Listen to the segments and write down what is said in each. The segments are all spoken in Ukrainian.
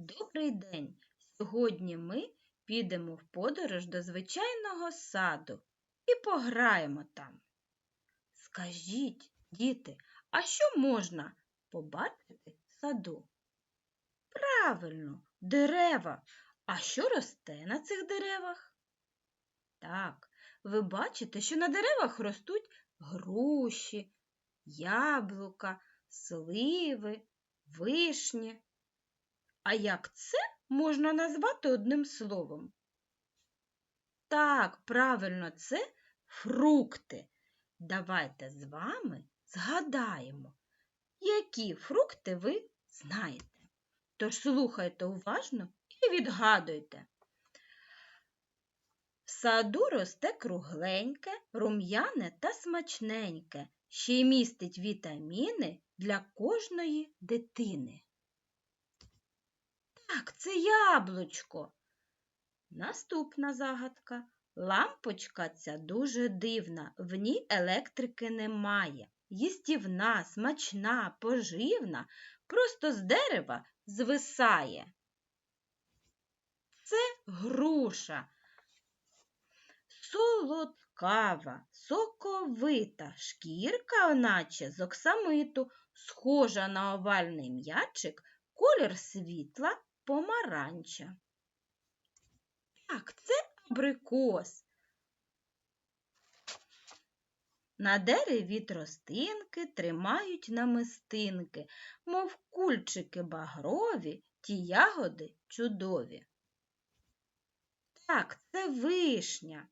Добрий день! Сьогодні ми підемо в подорож до звичайного саду і пограємо там. Скажіть, діти, а що можна побачити в саду? Правильно, дерева. А що росте на цих деревах? Так, ви бачите, що на деревах ростуть груші, яблука, сливи, вишні. А як це можна назвати одним словом? Так, правильно, це фрукти. Давайте з вами згадаємо, які фрукти ви знаєте. Тож слухайте уважно і відгадуйте. В саду росте кругленьке, рум'яне та смачненьке, ще й містить вітаміни для кожної дитини. Так, це яблучко. Наступна загадка. Лампочка ця дуже дивна, в ній електрики немає. Їстівна, смачна, поживна, просто з дерева звисає. Це груша. Солодкава, соковита, шкірка, наче з оксамиту, схожа на овальний м'ячик, колір світла помаранча. Так, це абрикос. На дереві тростинки тримають намистинки, мов кульчики багрові, ті ягоди чудові. Так, це вишня.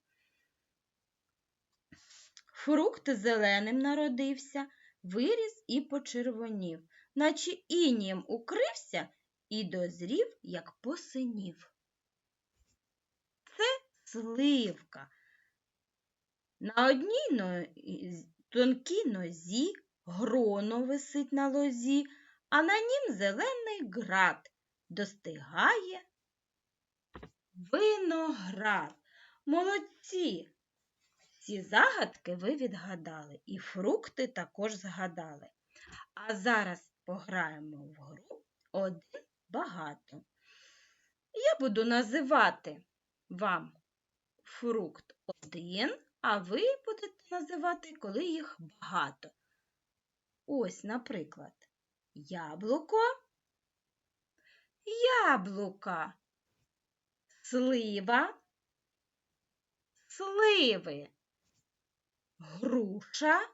Фрукт зеленим народився, виріс і почервонів, наче інієм укрився і дозрів, як посинів. Це сливка. На одній но- тонкій нозі гроно висить на лозі, а на нім зелений град достигає виноград. Молодці! Ці загадки ви відгадали і фрукти також згадали. А зараз пограємо в гру один багато. Я буду називати вам фрукт один, а ви будете називати, коли їх багато. Ось, наприклад, яблуко, яблука, слива, сливи, груша,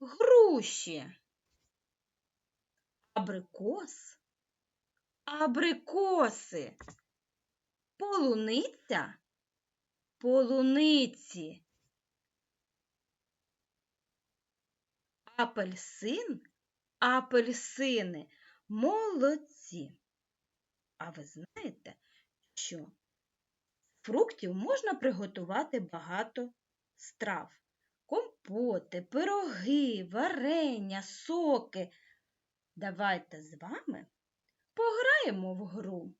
груші, абрикос, абрикоси, полуниця, полуниці, апельсин, апельсини, молодці. А ви знаєте, що з фруктів можна приготувати багато страв. Компоти, пироги, варення, соки. Давайте з вами пограємо в гру.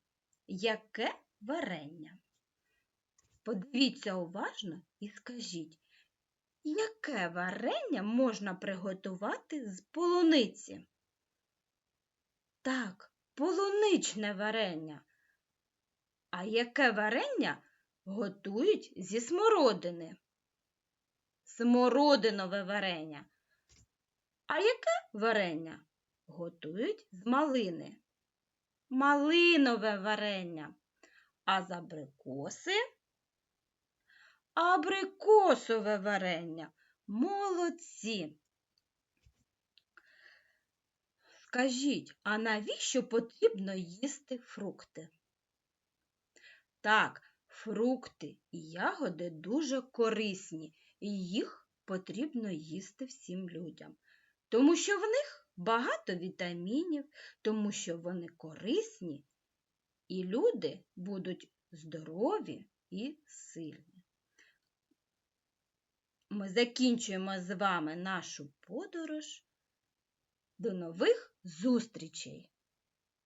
Яке варення? Подивіться уважно і скажіть, яке варення можна приготувати з полуниці? Так, полуничне варення. А яке варення готують зі смородини? Смородинове варення. А яке варення готують з малини? Малинове варення. А з абрикоси? Абрикосове варення. Молодці. Скажіть, а навіщо потрібно їсти фрукти? Так, фрукти і ягоди дуже корисні, і їх потрібно їсти всім людям, тому що в них багато вітамінів, тому що вони корисні, і люди будуть здорові і сильні. Ми закінчуємо з вами нашу подорож. До нових зустрічей!